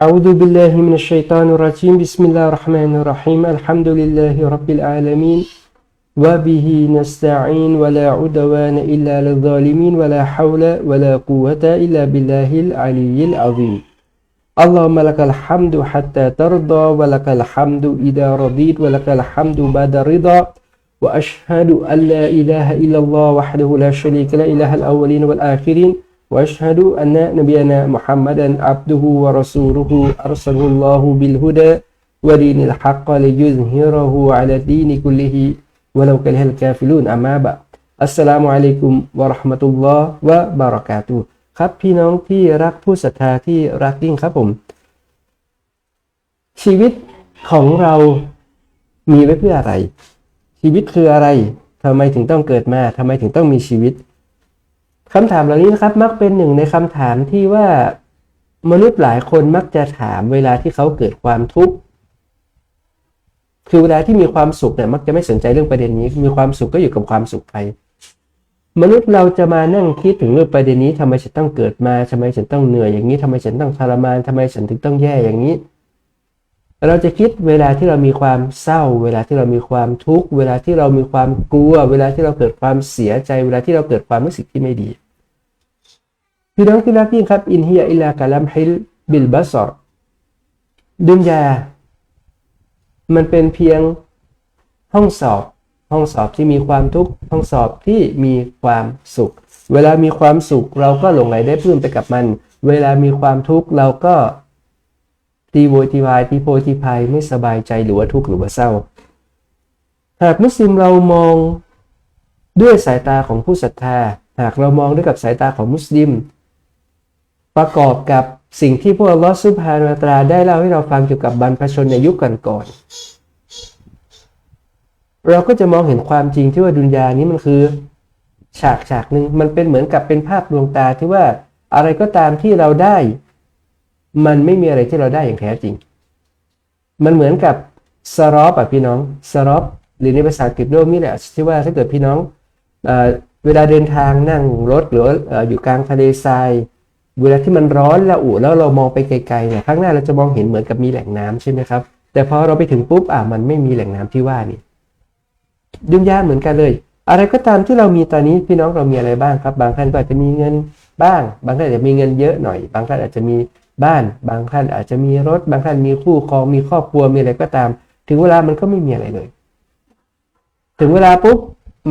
أعوذ بالله من الشيطان الرجيم. بسم الله الرحمن الرحيم. الحمد لله رب العالمين. وبه نستعين ولا عدوان إلا للظالمين ولا حول ولا قوة إلا بالله العلي العظيم. اللهم لك الحمد حتى ترضى ولك الحمد إذا رضيت ولك الحمد بعد الرضا. وأشهد أن لا إله إلا الله وحده لا شريك له إله الأولين والآخرين. وأشهد أن نبينا محمدا عبده ورسوله أرسله الله بالهدى ودين الحق ليظهره على الدين كله ولو كره الكافرون أما بعد السلام عليكم ورحمة الله وبركاته ครับพี่น้องที่รักผู้ศรัทธาที่รักยิ่งครับผม ชีวิตของเรามีไว้เพื่ออะไร ชีวิตคืออะไรทำไมถึงต้องเกิดมาทำไมถึงต้องมีชีวิต คำถามเหล่านี้นะครับมักเป็นหนึ่งในคำถามที่ว่ามนุษย์หลายคนมักจะถามเวลาที่เขาเกิดความทุกข์คือเวลาที่มีความสุขเนี่ยมักจะไม่สนใจเรื่องประเด็นนี้ มีความสุขก็อยู่กับความสุขไป มนุษย์เราจะมานั่งคิดถึงเรื่องประเด็นนี้ทำไมฉันต้องเกิดมาทำไมฉันต้องเหนื่อยอย่างนี้ทำไมฉันต้องทรมานทำไมฉันถึงต้องแย่อย่างนี้ เราจะคิดเวลาที่เรามีความเศร้า เวลาที่เรามีความทุกข์เวลาที่เรามีความกลัว เวลาที่เราเกิดความเสียใจ เวลาที่เราเกิดความรู้สึกที่ไม่ดี พี่น้องที่รักยิ่งครับ อินเฮียอิลากะลัมฮิลบิลบัสรดุนยา มันเป็นเพียงห้องสอบ ห้องสอบที่มีความทุกข์ ห้องสอบที่มีความสุข เวลามีความสุขเราก็หลงไหลได้เพิ่มไปกับมัน เวลามีความทุกข์เราก็ตีโวยตีวายตีโพตีพายไม่สบายใจหรือว่าทุกข์หรือว่าเศร้า หากมุสลิมเรามองด้วยสายตาของผู้ศรัทธา หากเรามองด้วยกับสายตาของมุสลิม ประกอบกับสิ่งที่พวกอัลลอฮฺซุบฮานาตราได้เล่าให้เราฟังเกี่ยวกับบรรพชนในยุคก่อนๆเราก็จะมองเห็นความจริงที่ว่าดุนยานี้มันคือ ฉากฉากหนึ่งมันเป็นเหมือนกับเป็นภาพดวงตาที่ว่าอะไรก็ตามที่เราได้ มันไม่มีอะไรที่เราได้อย่างแท้จริง มันเหมือนกับสรอปอะพี่น้องสรอปหรือในภาษาอังกฤษโลกนี่แหละที่ว่าถ้าเกิดพี่น้องเอเวลาเดินทางนั่งรถหรืออยู่กลางทะเลทราย เวลาที่มันร้อนแล้วอุ่แล้วเรามองไปไกลๆเนี่ยข้างหน้าเราจะมองเห็นเหมือนกับมีแหล่งน้ำใช่ไหมครับแต่พอเราไปถึงปุ๊บอะมันไม่มีแหล่งน้ำที่ว่านี่ดุนยากเหมือนกันเลย อะไรก็ตามที่เรามีตอนนี้พี่น้องเรามีอะไรบ้างครับ บางท่านก็อาจจะมีเงินบ้าง บางท่านอาจจะมีเงินเยอะหน่อย บางท่านอาจจะมีบ้าน บางท่านอาจจะมีรถ บางท่านมีคู่ครองมีครอบครัวมีอะไรก็ตาม ถึงเวลามันก็ไม่มีอะไรเลย ถึงเวลาปุ๊บ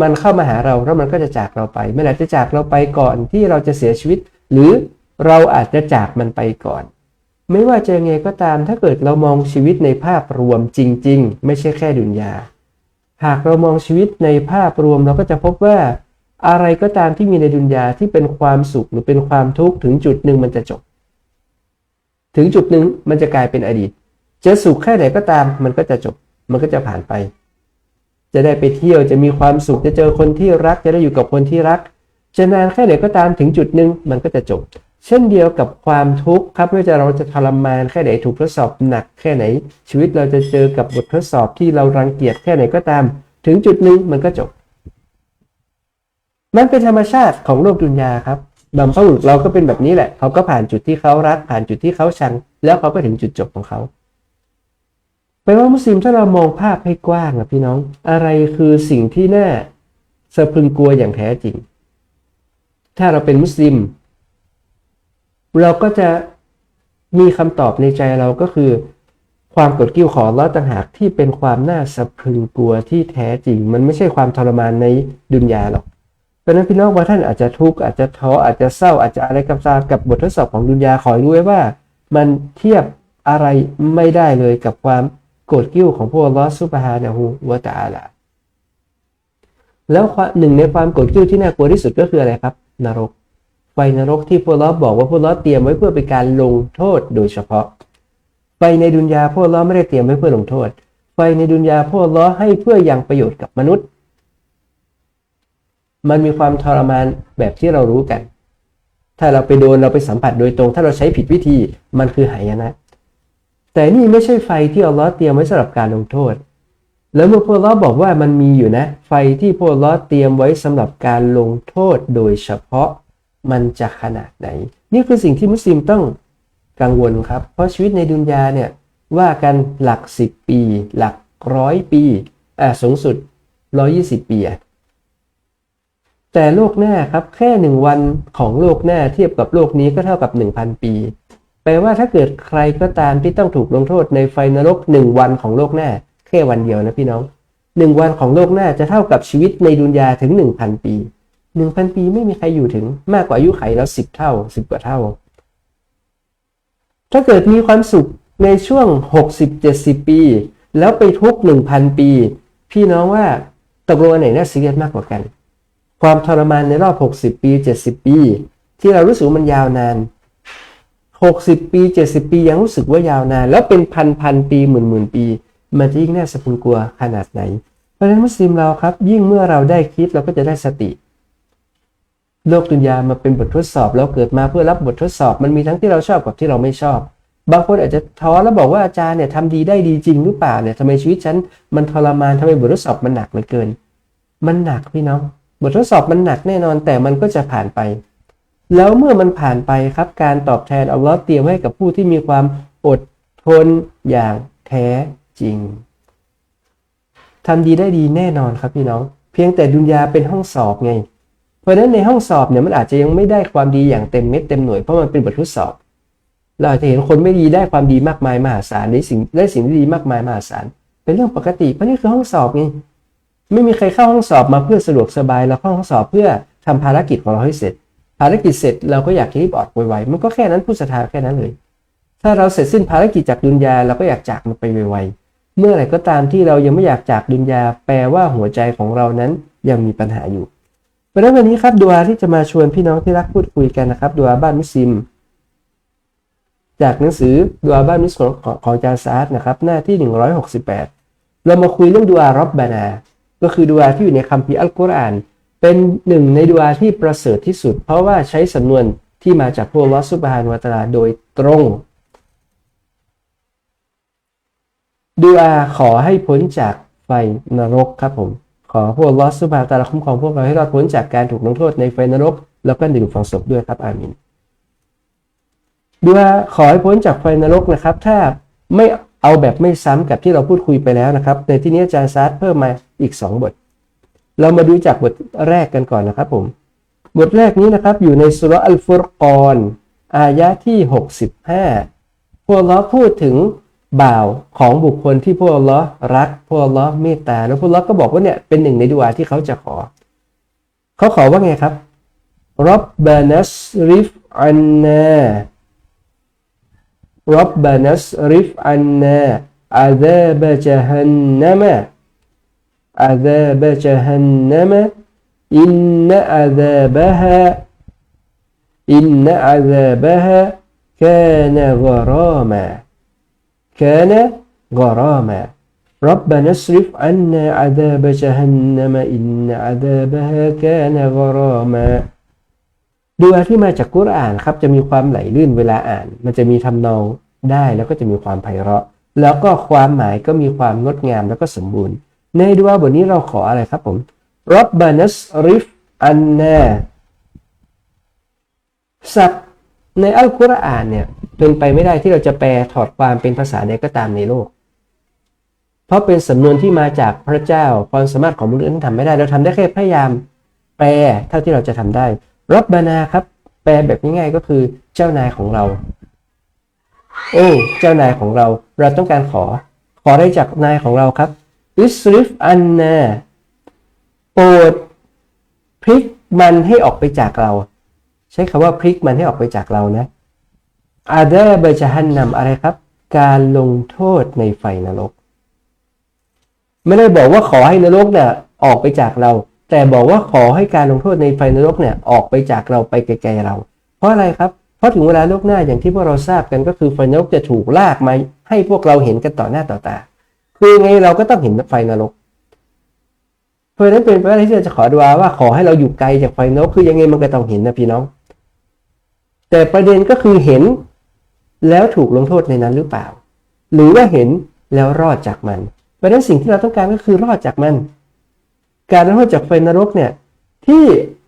มันเข้ามาหาเราแล้วมันก็จะจากเราไปเมื่อไหร่จะจากเราไปก่อนที่เราจะเสียชีวิต หรือ เราอาจจะจากมันไปก่อน ไม่ว่าจะยังไงก็ตามถ้าเกิดเรามองชีวิตในภาพรวมจริง ๆ ไม่ใช่แค่ดุนยา หากเรามองชีวิตในภาพรวมเราก็จะพบว่า อะไรก็ตามที่มีในดุนยาที่เป็นความสุขหรือเป็นความทุกข์ถึงจุดหนึ่งมันจะจบ ถึงจุดหนึ่งมันจะกลายเป็นอดีต จะสุขแค่ไหนก็ตามมันก็จะจบ มันก็จะผ่านไป จะได้ไปเที่ยวจะมีความสุขจะเจอคนที่รัก จะได้อยู่กับคนที่รักจะนานแค่ไหนก็ตามถึงจุดหนึ่งมันก็จะจบ เช่นเดียวกับความทุกข์ครับไม่ว่าจะเราจะทรมานแค่ไหนถูกทดสอบหนักแค่ไหน ชีวิตเราจะเจอกับบททดสอบที่เรารังเกียจแค่ไหนก็ตาม ถึงจุดหนึ่งมันก็จบ มันเป็นธรรมชาติของโลกดุนยาครับบางเขาเราก็เป็นแบบนี้แหละ เขาก็ผ่านจุดที่เขารัก ผ่านจุดที่เขาชัง แล้วเขาก็ถึงจุดจบของเขาแปลว่ามุสลิมถ้าเรามองภาพให้กว้างนะพี่น้อง อะไรคือสิ่งที่น่าสะพรึงกลัวอย่างแท้จริง ถ้าเราเป็นมุสลิม เราก็จะมีคำตอบในใจเราก็คือ ความกดกิ้วขอละต่างหากที่เป็นความน่าสะพรึงกลัวที่แท้จริง มันไม่ใช่ความทรมานในดุนยาหรอกเพราะนั้นพี่น้องบาท่านอาจจะทุกข์อาจจะท้ออาจจะเศร้าอาจจะอะไรกับตากับบททดสอบของดุนยาขอรู้ไว้ว่า มันเทียบอะไรไม่ได้เลยกับความโกรธกิ้วของพวกลอสุบฮานะฮูวะตาลาแล้วหนึ่งในความโกรธกิ้วที่น่ากลัวที่สุดก็คืออะไรครับ นรก ไฟนรกที่พวกลอบอกว่าพวกลอเตรียมไว้เพื่อเป็นการลงโทษโดยเฉพาะ ไฟในดุนยาพวกลอไม่ได้เตรียมไว้เพื่อลงโทษ ไฟในดุนยาพวกลอให้เพื่อยังประโยชน์กับมนุษย์ มันมีความทรมานแบบที่เรารู้กัน ถ้าเราไปโดนเราไปสัมผัสโดยตรง ถ้าเราใช้ผิดวิธีมันคือหายนะ แต่นี่ไม่ใช่ไฟที่อัลลอฮ์เตรียมไว้สำหรับการลงโทษแล้วเมื่อพวกเราบอกว่ามันมีอยู่นะ ไฟที่พวกเราเตรียมไว้สำหรับการลงโทษโดยเฉพาะ มันจะขนาดไหน นี่คือสิ่งที่มุสลิมต้องกังวลครับ เพราะชีวิตในดุนยาเนี่ยว่ากันหลักสิบปี หลักร้อยปีอ่าสูงสุดร้อยี่สิบปีอะแต่โลกหน้าครับแค่หนึ่งวันของโลกหน้าเทียบกับโลกนี้ก็เท่ากับหนึ่งพันปี แปลว่าถ้าเกิดใครก็ตามที่ต้องถูกลงโทษในไฟนรกหนึ่งวันของโลกหน้า แค่วันเดียวนะพี่น้องหนึ่งวันของโลกหน้าจะเท่ากับชีวิตในดุนยาถึงหนึ่งพันปี หนึ่งพันปีไม่มีใครอยู่ถึงมากกว่าอายุไขแล้วสิบเท่าสิบกว่าเท่า ถ้าเกิดมีความสุขในช่วงหกสิบเจ็ดสิบปี แล้วไปทุกหนึ่งพันปี พี่น้องว่าตกลงอันไหนน่าซีเรียสมากกว่ากัน ความทรมานในรอบ 60 ปี 70 ปี ที่เรารู้สึกมันยาวนาน 60 ปี 70 ปียังรู้สึกว่ายาวนาน แล้วเป็นพันพันปีหมื่นหมื่นปี มันจะยิ่งน่าสะพรึงกลัวขนาดไหน เพราะฉะนั้นมุสลิมเราครับ ยิ่งเมื่อเราได้คิดเราก็จะได้สติ โลกดุนยามาเป็นบททดสอบ เราเกิดมาเพื่อรับบททดสอบ มันมีทั้งที่เราชอบกับที่เราไม่ชอบ บางคนอาจจะท้อแล้วบอกว่าอาจารย์เนี่ยทำดีได้ดีจริงหรือเปล่าเนี่ยทำไมชีวิตฉันมันทรมานทำไมบททดสอบมันหนักเหลือเกิน มันหนักพี่น้อง บททดสอบมันหนักแน่นอนแต่มันก็จะผ่านไป แล้วเมื่อมันผ่านไปครับการตอบแทนอัลลอฮ์เตรียมให้กับผู้ที่มีความอดทนอย่างแท้จริงทำดีได้ดีแน่นอนครับพี่น้อง เพียงแต่ดุนยาเป็นห้องสอบไง เพราะฉะนั้นในห้องสอบเนี่ยมันอาจจะยังไม่ได้ความดีอย่างเต็มเม็ดเต็มหน่วยเพราะมันเป็นบททดสอบ เราอาจจะเห็นคนไม่ดีได้ความดีมากมายมหาศาลได้สิ่งได้สิ่งที่ดีมากมายมหาศาลเป็นเรื่องปกติเพราะนี่คือห้องสอบไงไม่มีใครเข้าห้องสอบมาเพื่อสะดวกสบายเราเข้าห้องสอบเพื่อทำภารกิจของเราให้เสร็จ ภารกิจเสร็จเราก็อยากรีบออกไวๆมันก็แค่นั้นผู้ศรัทธาแค่นั้นเลย ถ้าเราเสร็จสิ้นภารกิจจากดุนยาเราก็อยากจากมันไปไวๆเมื่อไหร่ก็ตามที่เรายังไม่อยากจากดุนยาแปลว่าหัวใจของเรานั้นยังมีปัญหาอยู่ เพราะฉะนั้นวันนี้ครับดัวที่จะมาชวนพี่น้องที่รักพูดคุยกันนะครับดัวบ้านมุสลิม จากหนังสือดัวบ้านมุสลิมของของจาซาร์นะครับหน้าที่ 168 เรามาคุยเรื่องดัวรบบานา ก็คือดูอาที่อยู่ในคัมภีร์อัลกุรอาน เป็นหนึ่งในดูอาที่ประเสริฐที่สุด เพราะว่าใช้สำนวนที่มาจากพวกลอสุบฮานวะตลาโดยตรงดูอาขอให้พ้นจากไฟนรกครับผม ขอพวกลอสุบาตะลาคุ้มครองพวกเราให้รอดพ้นจากการถูกลงโทษในไฟนรก แล้วก็ในหลุมฝังศพด้วยครับอามินดูอาขอให้พ้นจากไฟนรกนะครับ ถ้าไม่เอาแบบไม่ซ้ำกับที่เราพูดคุยไปแล้วนะครับ ในที่นี้อาจารย์ซาร์เพิ่มมาอีก 2 บท เรามาดูจากบทแรกกันก่อนนะครับผม บทแรกนี้นะครับอยู่ในสุรอัลฟุรกอนอายะที่ 65พวกเราพูดถึง บ่าวของบุคคลที่พวกเรารัก พวกเราเมตตา แล้วพวกเราก็บอกว่าเนี่ยเป็นหนึ่งในดุอาที่เขาจะขอ เขาขอว่าไงครับรับบานัสริฟอันนา ربنا اصرف عنا عذاب جهنم عذاب جهنم إن عذابها إن عذابها كان غراما كان غراما ربنا اصرف عنا عذاب جهنم إن عذابها كان غراما ดูอาที่มาจากกุรอานครับจะมีความไหลลื่นเวลาอ่าน มันจะมีทำนองได้แล้วก็จะมีความไพเราะ แล้วก็ความหมายก็มีความงดงามแล้วก็สมบูรณ์ ในดูอาบทนี้เราขออะไรครับผมรับบานัสริฟอันนาศัพท์ ในอัลกุรอานเนี่ยเป็นไปไม่ได้ที่เราจะแปลถอดความเป็นภาษาใดก็ตามในโลก เพราะเป็นสำนวนที่มาจากพระเจ้าความสามารถของมนุษย์นั้นทำไม่ได้เราทำได้แค่พยายามแปลเท่าที่เราจะทำได้รับบานาครับ แปลแบบง่ายๆก็คือเจ้านายของเรา โอ้เจ้านายของเรา เราต้องการขอ ขอได้จากนายของเราครับอิสริฟอันนาโปรดพลิกมันให้ออกไปจากเรา ใช้คำว่าพลิกมันให้ออกไปจากเรานะอาเดเบจฮันนำอะไรครับ การลงโทษในไฟนรก ไม่ได้บอกว่าขอให้นรกเนี่ยออกไปจากเรา แต่บอกว่าขอให้การลงโทษในไฟนรกเนี่ยออกไปจากเราไปไกลๆเรา เพราะอะไรครับ เพราะถึงเวลาโลกหน้าอย่างที่พวกเราทราบกันก็คือไฟนรกจะถูกลากมาให้พวกเราเห็นกันต่อหน้าต่อตา คือไงเราก็ต้องเห็นไฟนรกเพราะนั้นเป็นไปได้ที่จะขอดูอาว่าขอให้เราอยู่ไกลจากไฟนรกคือยังไงมันก็ต้องเห็นนะพี่น้อง แต่ประเด็นก็คือเห็นแล้วถูกลงโทษในนั้นหรือเปล่า หรือว่าเห็นแล้วรอดจากมันเพราะฉะนั้นสิ่งที่เราต้องการก็คือรอดจากมัน การลงโทษจากไฟนรกเนี่ยที่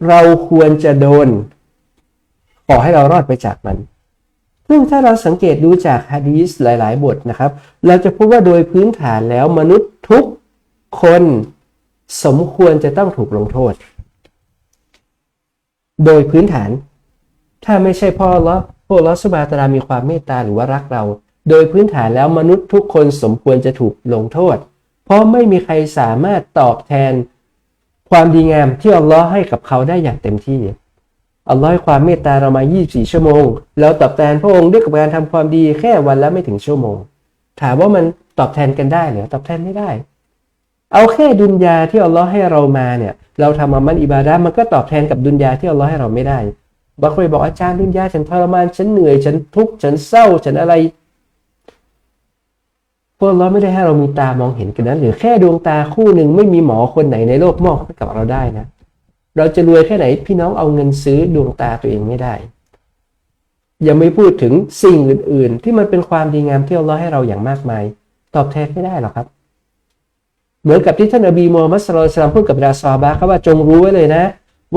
เราควรจะโดน ขอให้เรารอดไปจากมันซึ่งซึ่งถ้าเราสังเกตดูจากฮะดีสหลาย ๆ บทนะครับ เราจะพบว่าโดยพื้นฐานแล้วมนุษย์ทุกคนสมควรจะต้องถูกลงโทษ โดยพื้นฐาน ถ้าไม่ใช่พ่อละพวกลอสุบาตรามีความเมตตาหรือว่ารักเรา โดยพื้นฐานแล้วมนุษย์ทุกคนสมควรจะถูกลงโทษ เพราะไม่มีใครสามารถตอบแทน ความดีงามที่อัลลอฮ์ให้กับเขาได้อย่างเต็มที่อัลลอฮ์ให้ความเมตตาเรามา 24 ชั่วโมงแล้วตอบแทนพระองค์ด้วยกับการทำความดีแค่วันละไม่ถึงชั่วโมง ถามว่ามันตอบแทนกันได้หรือตอบแทนไม่ได้ เอาแค่ดุนยาที่อัลลอฮ์ให้เรามาเนี่ย เราทำอามันอิบาดะห์มันก็ตอบแทนกับดุนยาที่อัลลอฮ์ให้เราไม่ได้ บางคนบอกอาจารย์ดุนยาฉันทรมาน ฉันเหนื่อย ฉันทุกข์ฉันเศร้า ฉันอะไรพวกเราไม่ได้ให้เรามีตามองเห็นกันนั้น หรือแค่ดวงตาคู่หนึ่งไม่มีหมอคนไหนในโลกมอบให้กับเราได้นะ เราจะรวยแค่ไหนพี่น้องเอาเงินซื้อดวงตาตัวเองไม่ได้ ยังไม่พูดถึงสิ่งอื่น ๆ ที่มันเป็นความดีงามที่อัลลอฮ์ให้เราอย่างมากมาย ตอบแทนไม่ได้หรอกครับ เหมือนกับที่ท่านอบีมูฮัมมัดสุลลัลสลามพูดกับดาซอบาครับว่าจงรู้ไว้เลยนะ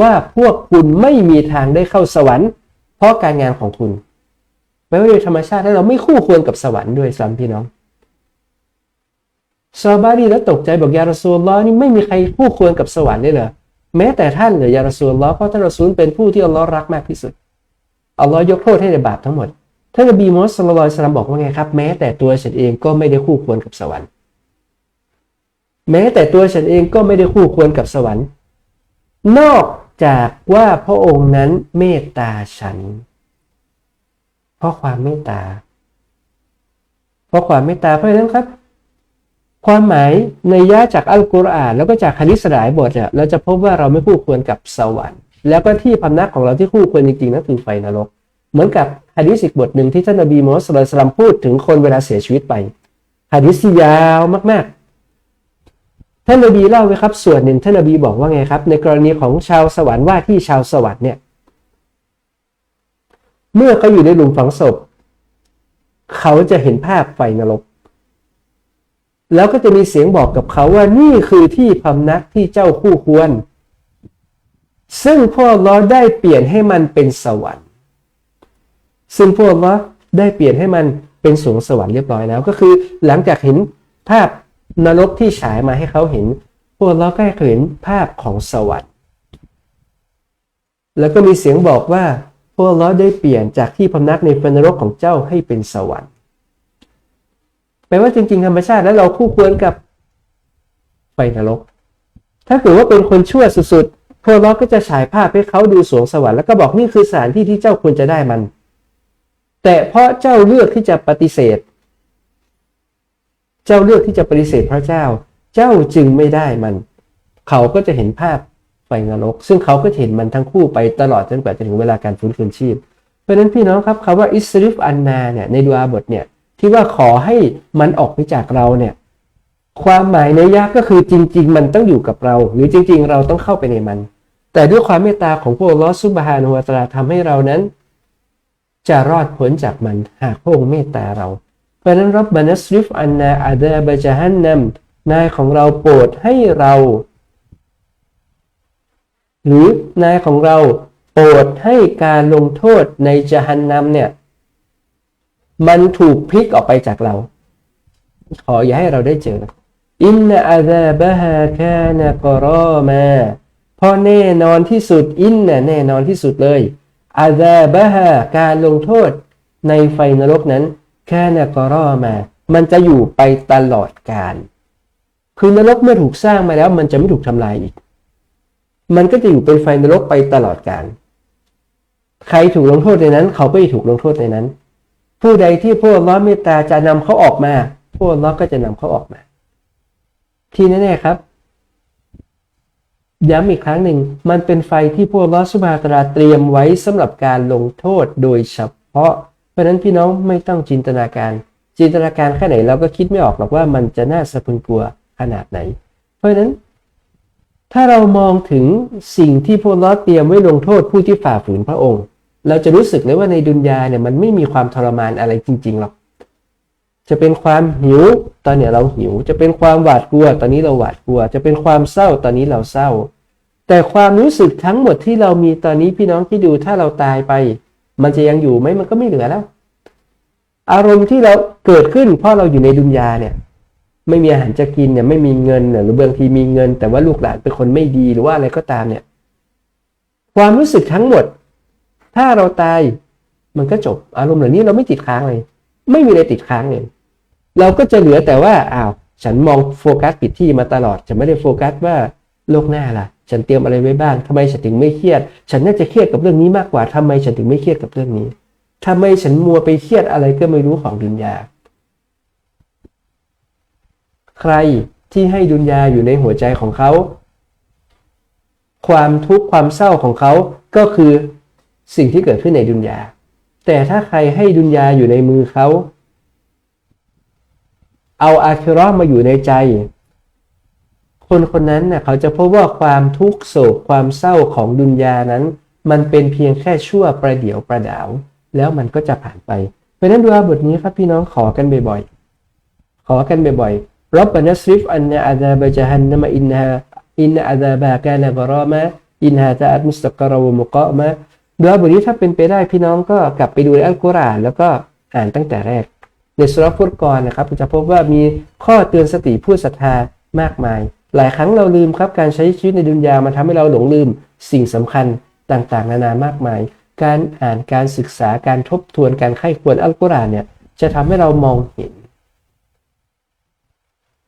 ว่าพวกคุณไม่มีทางได้เข้าสวรรค์ เพราะการงานของคุณแปลว่าโดยธรรมชาติแล้วเราไม่คู่ควรกับสวรรค์ด้วยซ้ำพี่น้องซอบาดีแล้วตกใจบอกยารอซูลลอฮ์นี่ไม่มีใครคู่ควรกับสวรรค์ได้เลยแม้แต่ท่านเลยยารอซูลลอเพราะท่านรอซูลเป็นผู้ที่อัลลอฮ์รักมากที่สุดอัลลอฮ์ยกโทษให้ในบาปทั้งหมดท่านนบีมุฮัมมัดสุลลัลสลามบอกว่าไงครับแม้แต่ตัวฉันเองก็ไม่ได้คู่ควรกับสวรรค์ แม้แต่ตัวฉันเองก็ไม่ได้คู่ควรกับสวรรค์ นอก จากว่าพระองค์นั้นเมตตาฉัน เพราะความเมตตา เพราะความเมตตาเพราะฉะนั้นครับ ความหมายในยะจากอัลกุรอานแล้วก็จากฮะดิษหลายบทเนี่ยเราจะพบว่าเราไม่คู่ควรกับสวรรค์ แล้วก็ที่พำนักของเราที่คู่ควรจริงๆนั่นคือไฟนรก เหมือนกับฮะดิษอีกบทหนึ่งที่ท่านนบีมูฮัมมัดสุลตัลลัมพูดถึงคนเวลาเสียชีวิตไปฮะดิษยาวมากๆ ท่านนบีเล่าไว้ครับ ส่วนหนึ่งท่านนบีบอกว่าไงครับ ในกรณีของชาวสวรรค์ว่าที่ชาวสวรรค์เนี่ย เมื่อเขาอยู่ในหลุมฝังศพ เขาจะเห็นภาพไฟนรก แล้วก็จะมีเสียงบอกกับเขาว่านี่คือที่พำนักที่เจ้าคู่ควร ซึ่งพวกเราได้เปลี่ยนให้มันเป็นสวรรค์ ซึ่งพวกเราได้เปลี่ยนให้มันเป็นสวงสวรรค์เรียบร้อยแล้ว ก็คือ หลังจากเห็นภาพ นรกที่ฉายมาให้เขาเห็น พวกเราก็เห็นภาพของสวรรค์ แล้วก็มีเสียงบอกว่า พวกเราได้เปลี่ยนจากที่พำนักในฟนรกของเจ้าให้เป็นสวรรค์แปลว่าจริง ๆ ธรรมชาติแล้วเราคู่ควรกับไฟนรก ถ้าเกิดว่าเป็นคนชั่วสุดๆ พวกเราก็จะฉายภาพให้เขาดูสวงสวรรค์แล้วก็บอกนี่คือสถานที่ที่เจ้าควรจะได้มัน แต่เพราะเจ้าเลือกที่จะปฏิเสธ เจ้าเลือกที่จะปฏิเสธพระเจ้า เจ้าจึงไม่ได้มัน เขาก็จะเห็นภาพไฟนรก ซึ่งเขาก็เห็นมันทั้งคู่ไปตลอดจนกว่าจะถึงเวลาการฟื้นคืนชีพ เพราะฉะนั้นพี่น้องครับคำว่าอิสริฟอันนาเนี่ยในดูอาบทเนี่ยที่ว่าขอให้มันออกไปจากเราเนี่ยความหมายในยะก็คือจริง ๆ มันต้องอยู่กับเรา หรือจริง ๆ เราต้องเข้าไปในมัน แต่ด้วยความเมตตาของพระองค์ลอสุบฮานุวะตะอาลาทำให้เรานั้น จะรอดพ้นจากมันหากพระองค์เมตตาเรา พราะนั้นรับบานัสริฟอันนาอาดาบะจาฮันนัมนายของเราโปรดให้เรา หรือนายของเราโปรดให้การลงโทษในจาฮันนัมเนี่ย มันถูกพลิกออกไปจากเรา ขออย่าให้เราได้เจอ อินนาอาซาบะฮาคานกรอมาพราะแน่นอนที่สุดอินนะแน่นอนที่สุดเลยอาซาบะฮาการลงโทษในไฟนรกนั้น แค่นกรอมา มันจะอยู่ไปตลอดกาลคือนรกเมื่อถูกสร้างมาแล้ว มันจะไม่ถูกทำลายอีก มันก็จะอยู่เป็นไฟนรกไปตลอดกาลใครถูกลงโทษในนั้น เขาก็จะถูกลงโทษในนั้น ผู้ใดที่พวกล้อเมตตาจะนำเขาออกมาพวกล้อก็จะนำเขาออกมา ทีแน่ๆครับย้ำอีกครั้งหนึ่งมันเป็นไฟที่พวกล้อสุบาตราเตรียมไว้สำหรับการลงโทษโดยเฉพาะ เพราะฉะนั้นพี่น้องไม่ต้องจินตนาการ จินตนาการแค่ไหนเราก็คิดไม่ออกหรอกว่ามันจะน่าสะพรึงกลัวขนาดไหน เพราะฉะนั้น ถ้าเรามองถึงสิ่งที่พวกล้อเตรียมไว้ลงโทษผู้ที่ฝ่าฝืนพระองค์ เราจะรู้สึกเลยว่าในดุนยาเนี่ยมันไม่มีความทรมานอะไรจริงๆหรอกจะเป็นความหิวตอนเนี้ยเราหิว จะเป็นความหวาดกลัว ตอนนี้เราหวาดกลัว จะเป็นความเศร้าตอนนี้เราเศร้า แต่ความรู้สึกทั้งหมดที่เรามีตอนนี้พี่น้องที่ดูถ้าเราตายไป มันจะยังอยู่ไหมมันก็ไม่เหลือแล้ว อารมณ์ที่เราเกิดขึ้น เพราะเราอยู่ในดุนยาเนี่ย ไม่มีอาหารจะกินเนี่ยไม่มีเงินเนี่ยหรือบางทีมีเงิน แต่ว่าลูกหลานเป็นคนไม่ดีหรือว่าอะไรก็ตามเนี่ย ความรู้สึกทั้งหมด ถ้าเราตายมันก็จบ อารมณ์เหล่านี้เราไม่ติดค้างเลย ไม่มีอะไรติดค้างเลยเราก็จะเหลือแต่ว่าอ้าวฉันมองโฟกัสผิดที่มาตลอดฉันไม่ได้โฟกัสว่าโลกหน้าล่ะ ฉันเตรียมอะไรไว้บ้างทำไมฉันถึงไม่เครียด ฉันน่าจะเครียดกับเรื่องนี้มากกว่าทำไมฉันถึงไม่เครียดกับเรื่องนี้ทำไมฉันมัวไปเครียดอะไรก็ไม่รู้ของดุนยา ใครที่ให้ดุนยาอยู่ในหัวใจของเขา ความทุกข์ความเศร้าของเขาก็คือสิ่งที่เกิดขึ้นในดุนยา แต่ถ้าใครให้ดุนยาอยู่ในมือเขา เอาอาคิรอมาอยู่ในใจ คนคนนั้นเน่ยเขาจะพบว่าความทุกโศกความเศร้าของดุนยานั้น มันเป็นเพียงแค่ชั่วประเดี๋ยวประดาว แล้วมันก็จะผ่านไป เพราะนั้นดูอาบทนี้ครับพี่น้องขอกันบ่อยๆ ขอกันบ่อยๆรับบานัสริฟอันนาอาดาบะจฮันนมะอินฮาอินอาดาบะกานะกรอมะอินฮาตะอัตมุสตกรวมุกะมะดูอาบทนี้ถ้าเป็นไปได้พี่น้องก็กลับไปดูในอัลกุรอานแล้วก็อ่านตั้งแต่แรก ในสุรฟุตกรนะครับจะพบว่ามีข้อเตือนสติผู้ศรัทธามากมาย หลายครั้งเราลืมครับการใช้ชีวิตในดุนยามันทำให้เราหลงลืมสิ่งสำคัญต่างๆ นานามากมาย การอ่านการศึกษาการทบทวนการไข้ควรอัลกุรอานเนี่ยจะทำให้เรามองเห็น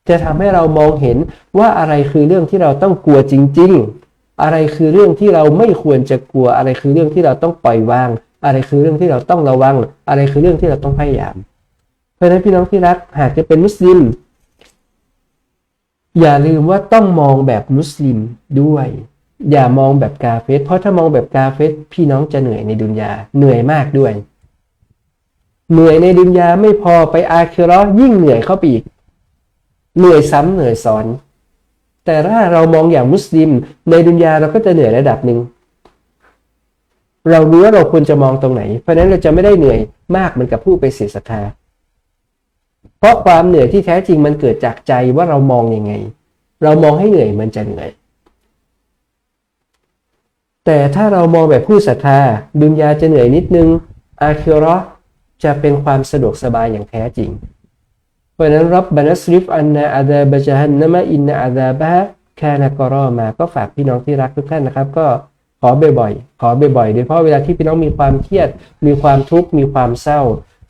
จะทำให้เรามองเห็นว่าอะไรคือเรื่องที่เราต้องกลัวจริง ๆ อะไรคือเรื่องที่เราไม่ควรจะกลัวอะไรคือเรื่องที่เราต้องปล่อยวาง อะไรคือเรื่องที่เราต้องระวัง อะไรคือเรื่องที่เราต้องพยายาม เพราะฉะนั้นพี่น้องที่รักหากจะเป็นมุสลิม อย่าลืมว่าต้องมองแบบมุสลิมด้วย อย่ามองแบบกาเฟสเพราะถ้ามองแบบกาเฟสพี่น้องจะเหนื่อยในดุนยาเหนื่อยมากด้วย เหนื่อยในดุนยาไม่พอไปอาคิราะห์ยิ่งเหนื่อยเข้าไปอีกเหนื่อยซ้ำเหนื่อยซ้อน แต่ถ้าเรามองอย่างมุสลิม ในดุนยาเราก็จะเหนื่อยระดับหนึ่งเรารู้ว่าเราควรจะมองตรงไหน เพราะฉะนั้นเราจะไม่ได้เหนื่อยมากเหมือนกับผู้ไปเสียศรัทธา เพราะความเหนื่อยที่แท้จริงมันเกิดจากใจว่าเรามองยังไง เรามองให้เหนื่อยมันจะเหนื่อย แต่ถ้าเรามองแบบผู้ศรัทธาดุนยาจะเหนื่อยนิดนึงอาคิเราะห์จะเป็นความสะดวกสบายอย่างแท้จริง เพราะนั้นรับบานัสริฟอันนาอาดาบะจฮันนะมะอินนาอาดาบะแค่นกรอมาก็ฝากพี่น้องที่รักทุกท่านนะครับ ก็ขอบ่อยๆ ขอบ่อยๆ โดยเฉพาะเวลาที่พี่น้องมีความเครียด มีความทุกข์ มีความเศร้า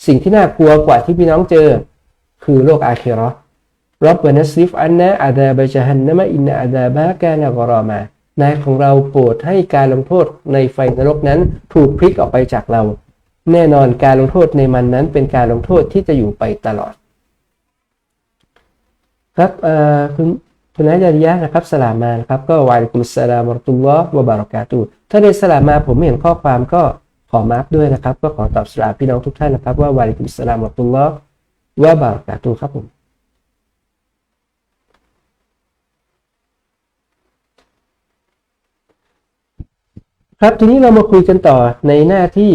สิ่งที่น่ากลัวกว่าที่พี่น้องเจอ คือโลกอาคิราะห์รับบานัสริฟอันนาอาดาบะจฮันนะมะอินนาอาดาบะแค่นกรอมานายของเราโปรดให้การลงโทษในไฟนรกนั้นถูกพลิกออกไปจากเรา แน่นอนการลงโทษในมันนั้นเป็นการลงโทษที่จะอยู่ไปตลอด ครับเอ่อคุณคุณนายาริยะนะครับสลามมานะครับก็วาลิกุมสลามวะเรตุลลอฮ์วะบารอกาตุฮ์ถ้าในสลามมาผมไม่เห็นข้อความก็ขอมาร์กด้วยนะครับ ก็ขอตอบสลามพี่น้องทุกท่านนะครับว่าวาลิกุมสลามวะเรตุลลอฮ์ วะบารอกาตุฮ์ครับผมครับทีนี้เรามาคุยกันต่อในหน้าที่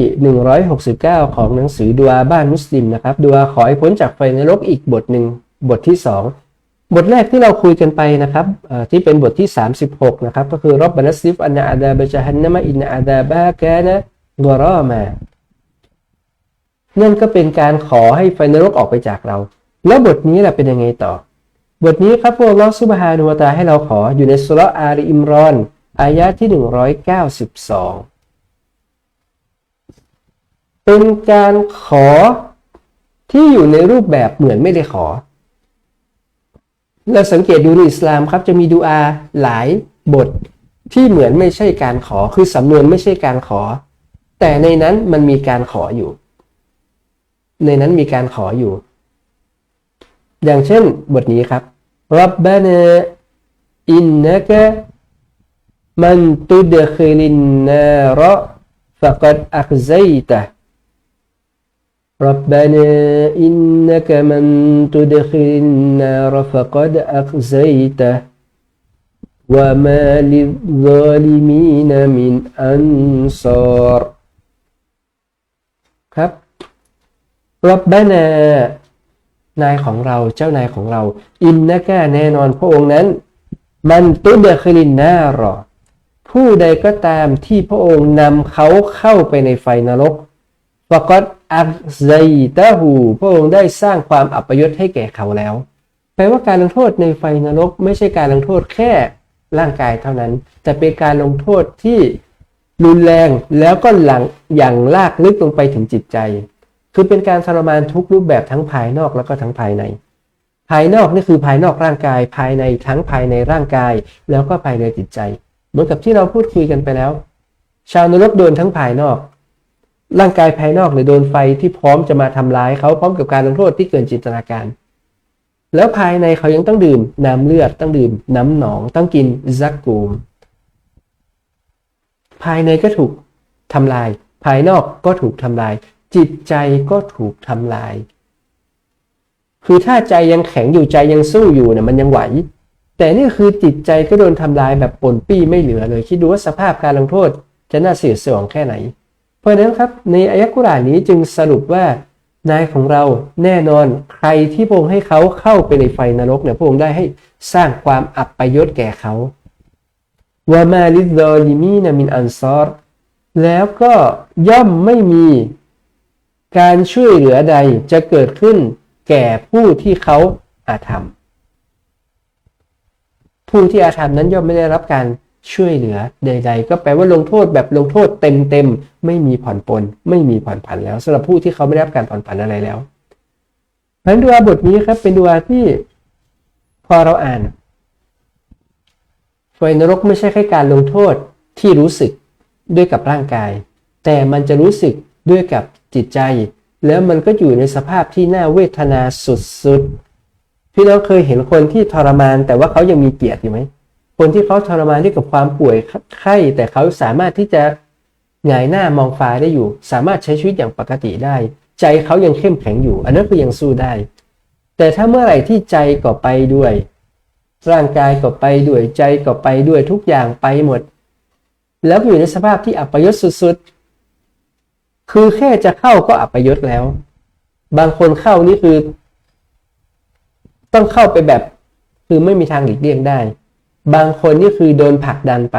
169 ของหนังสือดัวบ้านมุสลิมนะครับดัวขอให้พ้นจากไฟนรกอีกบทหนึ่งบทที่ 2 บทแรกที่เราคุยกันไปนะครับที่เป็นบทที่ 36 นะครับ ก็คือรบบานัสซิฟอันนาอาดาบะจฮันนะมะอินอาดาบะกานะกรอมา นั่นก็เป็นการขอให้ไฟนรกออกไปจากเรา แล้วบทนี้ล่ะเป็นยังไงต่อ บทนี้ครับพวกลอสุบฮานุวตาให้เราขออยู่ในสุรอาลีอิมรอนอายะที่ 192 เป็นการขอที่อยู่ในรูปแบบเหมือนไม่ได้ขอ เราสังเกตดูในอิสลามครับจะมีดูอาหลายบทที่เหมือนไม่ใช่การขอคือสำนวนไม่ใช่การขอ แต่ในนั้นมันมีการขออยู่ ในนั้นมีการขออยู่ อย่างเช่นบทนี้ครับรับบานาอินนะกะ من تدخل النار فقد أخزيته ربنا إنك من تدخل النار فقد أخزيته وما للظالمين من أنصار ครับ รับบนานายของเราเจ้านายของเรา อินนะกะแน่นอนพระองค์นั้น มันตุเดคลินนารอผู้ใดก็ตามที่พระองค์นำเขาเข้าไปในไฟนรกฟะกอดอักไซตะหูพระองค์ได้สร้างความอัปยศให้แก่เขาแล้ว แปลว่าการลงโทษในไฟนรก ไม่ใช่การลงโทษแค่ร่างกายเท่านั้น แต่เป็นการลงโทษที่รุนแรงแล้วก็หลังอย่างลากลึกลงไปถึงจิตใจ คือเป็นการทรมานทุกรูปแบบทั้งภายนอกแล้วก็ทั้งภายใน ภายนอกนี่คือภายนอกร่างกาย ภายในทั้งภายในร่างกาย แล้วก็ภายในจิตใจ เหมือนกับที่เราพูดคุยกันไปแล้ว ชาวนรกโดนทั้งภายนอก ร่างกายภายนอกเลยโดนไฟที่พร้อมจะมาทำร้ายเขาพร้อมกับการลงโทษที่เกินจินตนาการ แล้วภายในเขายังต้องดื่มน้ำเลือดต้องดื่ม น้ำหนองต้องกินซักกูมภายในก็ถูกทำลาย ภายนอกก็ถูกทำลาย จิตใจก็ถูกทำลาย คือถ้าใจยังแข็งอยู่ใจยังสู้อยู่เนี่ยมันยังไหว แต่นี่คือจิตใจก็โดนทำลายแบบปนปี้ไม่เหลือเลย คิดดูว่าสภาพการลงโทษจะน่าเสียดสยองแค่ไหน เพราะฉะนั้นครับในอายะกุรานี้จึงสรุปว่านายของเราแน่นอนใครที่พระองค์ให้เขาเข้าไปในไฟนรกเนี่ยพระองค์ได้ให้สร้างความอับปยศแก่เขาวามาลิดอลิมีนามินอันซอรแล้วก็ย่อมไม่มี การช่วยเหลือใดจะเกิดขึ้นแก่ผู้ที่เขาอาธรรม ผู้ที่อาธรรมนั้นย่อมไม่ได้รับการช่วยเหลือใด ๆ ก็แปลว่าลงโทษแบบลงโทษเต็มๆไม่มีผ่อนปลนไม่มีผ่อนผันแล้วสำหรับผู้ที่เขาไม่ได้รับการผ่อนผันอะไรแล้วเพราะนั้นดูอาบทนี้ครับเป็นดูอาที่พอเราอ่านไฟนรกไม่ใช่แค่การลงโทษที่รู้สึกด้วยกับร่างกาย แต่มันจะรู้สึก ด้วยกับจิตใจ แล้วมันก็อยู่ในสภาพที่น่าเวทนาสุดๆพี่น้องเคยเห็นคนที่ทรมาน แต่ว่าเขายังมีเกียรติอยู่ไหมคนที่เขาทรมานด้วยกับความป่วยไข้ แต่เขาสามารถที่จะหงายหน้ามองฟ้าได้อยู่ สามารถใช้ชีวิตอย่างปกติได้ ใจเขายังเข้มแข็งอยู่ อันนั้นคือยังสู้ได้ แต่ถ้าเมื่อไหร่ที่ใจก็ไปด้วย ร่างกายก็ไปด้วยใจก็ไปด้วยทุกอย่างไปหมด แล้วอยู่ในสภาพที่อัปยศสุดๆ คือแค่จะเข้าก็อัปยศแล้ว บางคนเข้านี่คือ ต้องเข้าไปแบบ คือไม่มีทางหลีกเลี่ยงได้ บางคนนี่คือโดนผลักดันไป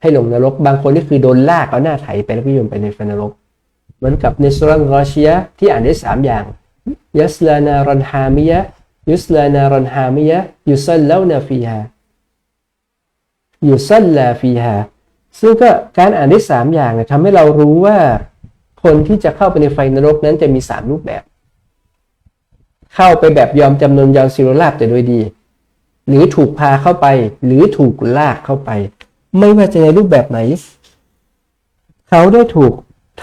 ให้ลงนรก บางคนนี่คือโดนลากเอาหน้าไถไปแล้วก็โยนไปในฟนรก เหมือนกับในสุรันรอเชียที่อ่านได้สามอย่างยัสลานารอนฮามิยะยุสลานารอนฮามิยะยุซัลเลวนาฟีฮายุซัลลาฟีฮาซึ่งก็การอ่านได้สามอย่างเนี่ยทำให้เรารู้ว่า คนที่จะเข้าไปในไฟนรกนั้นจะมีสามรูปแบบ เข้าไปแบบยอมจำนนยอมสิโรลาบแต่โดยดี หรือถูกพาเข้าไป หรือถูกลากเข้าไป ไม่ว่าจะในรูปแบบไหน เขาได้ถูก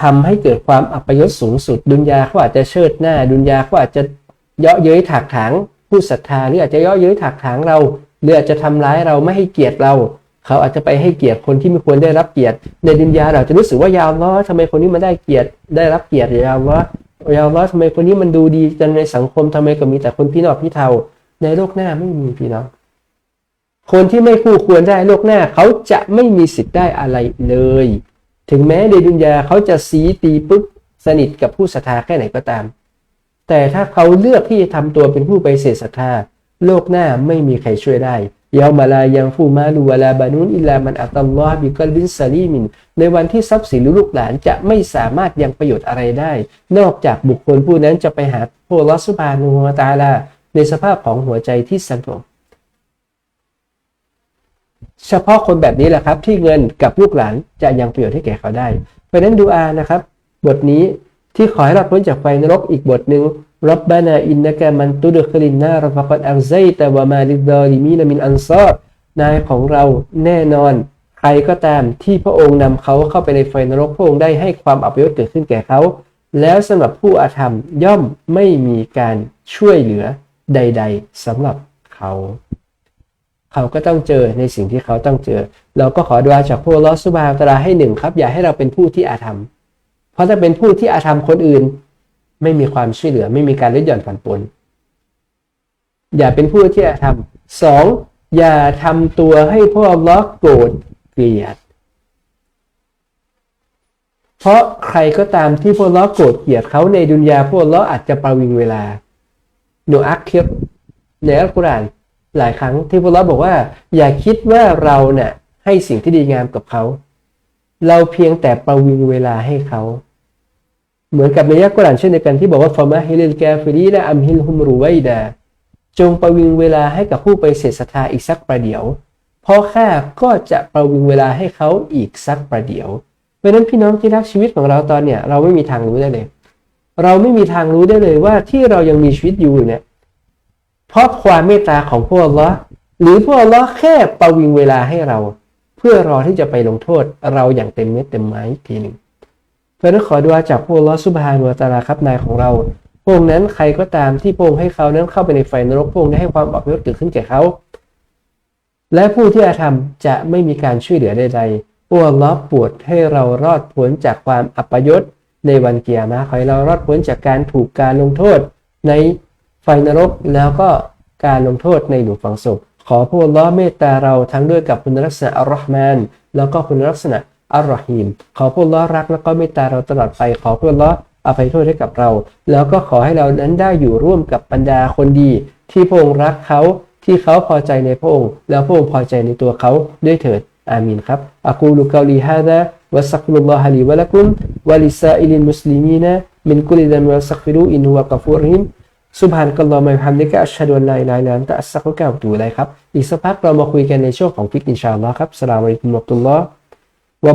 ทำให้เกิดความอัปยศสูงสุด ดุนยาเขาอาจจะเชิดหน้า ดุนยาเขาอาจจะเยาะเย้ยถากถางผู้ศรัทธาหรืออาจจะเยาะเย้ยถากถางเราหรืออาจจะทำร้ายเราไม่ให้เกียรติเรา เขาอาจจะไปให้เกียรติคนที่ไม่ควรได้รับเกียรติ ในดุนยาเราจะรู้สึกว่ายาวล้อทำไมคนนี้มันได้เกียรติได้รับเกียรติยาวล้อยาวล้อทำไมคนนี้มันดูดีกันในสังคมทำไมก็มีแต่คนพี่นอกพี่เทาในโลกหน้าไม่มีพี่น้องคนที่ไม่คู่ควรได้โลกหน้าเขาจะไม่มีสิทธิ์ได้อะไรเลย ถึงแม้ในดุนยาเขาจะซีตีปุ๊บสนิทกับผู้ศรัทธาแค่ไหนก็ตาม แต่ถ้าเขาเลือกที่จะทำตัวเป็นผู้ไปเสศรัทธา โลกหน้าไม่มีใครช่วยได้ ยามาลายังฟูมาลูวลาบานุนอิลามันอัตัลลอฮ์บิกลบินซาลีมิน ในวันที่ทรัพย์สินลูกหลานจะไม่สามารถยังประโยชน์อะไรได้ นอกจากบุคคลผู้นั้นจะไปหาพระลอสุบานุฮตาลา ในสภาพของหัวใจที่สงบเฉพาะคนแบบนี้แหละครับ ที่เงินกับลูกหลานจะยังประโยชน์ให้แก่เขาได้ เพราะนั้นดูอานะครับ บทนี้ที่ขอให้เราพ้นจากไฟนรกอีกบทหนึ่ง รับบานาอินนะกะมันตุดคลินนารัฟกัดอัลไซตะวะมาลิดอลิมีนมินอันซอนายของเราแน่นอน ใครก็ตามที่พระองค์นำเขาเข้าไปในไฟนรกพระองค์ได้ให้ความอัปยศเกิดขึ้นแก่เขา แล้วสำหรับผู้อาธรรมย่อมไม่มีการช่วยเหลือใด ๆสำหรับเขา เขาก็ต้องเจอในสิ่งที่เขาต้องเจอ เราก็ขอดวาจากพระลอสุบานตราให้หนึ่งครับ อย่าให้เราเป็นผู้ที่อาธรรม เพราะถ้าเป็นผู้ที่อาธรรมคนอื่น ไม่มีความช่วยเหลือ ไม่มีการลดหย่อนผ่อนปลนอย่าเป็นผู้ที่อาธรรมสองอย่าทำตัวให้พวกล็อกโกรธเกลียด เพราะใครก็ตามที่พวกล้อโกรธเกลียดเขาในดุนยาพวกล้ออาจจะประวิงเวลาหนูอักเคียบในอัลกุรอานหลายครั้งที่พระเราบอกว่า อย่าคิดว่าเราเนี่ยให้สิ่งที่ดีงามกับเขา เราเพียงแต่ประวิงเวลาให้เขา เหมือนกับในยักกุรานเช่นเดียวกันที่บอกว่าฟอมาฮิลิลกาฟิรีและอัมฮิลฮุมรูไวดาจงประวิงเวลาให้กับผู้ไปเสียศรัทธาอีกสักประเดี๋ยวเพราะข้าก็จะประวิงเวลาให้เขาอีกสักประเดี๋ยวเพราะนั้นพี่น้องที่รักชีวิตของเราตอนเนี้ยเราไม่มีทางรู้ได้เลย เราไม่มีทางรู้ได้เลยว่าที่เรายังมีชีวิตอยู่เนี่ยเพราะความเมตตาของพวกอัลลอฮ์หรือพวกอัลลอฮ์แค่ประวิงเวลาให้เรา เพื่อรอที่จะไปลงโทษเราอย่างเต็มเม็ดเต็มไม้ทีหนึ่ง เพราะฉะนั้ขอดูอาจากพวกลอฮ์ซุบฮานุตะอาลาครับนายของเรา พวกนั้นใครก็ตามที่พงให้เขานั้นเข้าไปในไฟนรกพงได้ให้ความอับยศเกิดขึ้นแก่เขา และผู้ที่อาธรรมจะไม่มีการช่วยเหลือใดๆพวกลลอปวดให้เรารอดพ้นจากความอัปยศในวันเกียร์มาขอให้เรารอดพ้นจากการถูกการลงโทษ ในไฟนรกแล้วก็การลงโทษในหลุมฝังศพขอพระองค์เมตตาเราทั้งด้วยกับคุณลักษณะอัลลอฮ์มานแล้วก็คุณลักษณะ อัลลอฮีม ขอพระองค์รักแล้วก็เมตตาเราตลอดไปขอพระองค์อภัยโทษให้กับเรา แล้วก็ขอให้เรานั้นได้อยู่ร่วมกับบรรดาคนดี ที่พระองค์รักเขาที่เขาพอใจในพระองค์ แล้วพระองค์พอใจในตัวเขาด้วยเถิดอามีนครับอะกูลุกาลีฮาดะวะสักฟุลลอฮะลีวะลักุมวะลิซาอิลินมุสลิมีนะมินกุลิดันวะสักฟิรูอินฮุวะกะฟูริมสุบฮานกัลลอฮ์มะฮัมดิกะอัชฮะดูอัลลอฮ์อิลาอิลลัลลอฮ์อันตะอัสซักุกะวะตูไรครับอีกสักพักเรามาคุยกันในช่วงของฟิกอินชาอัลลอฮ์ครับสลามอะลัยกุมวะตุลลอฮ์ ว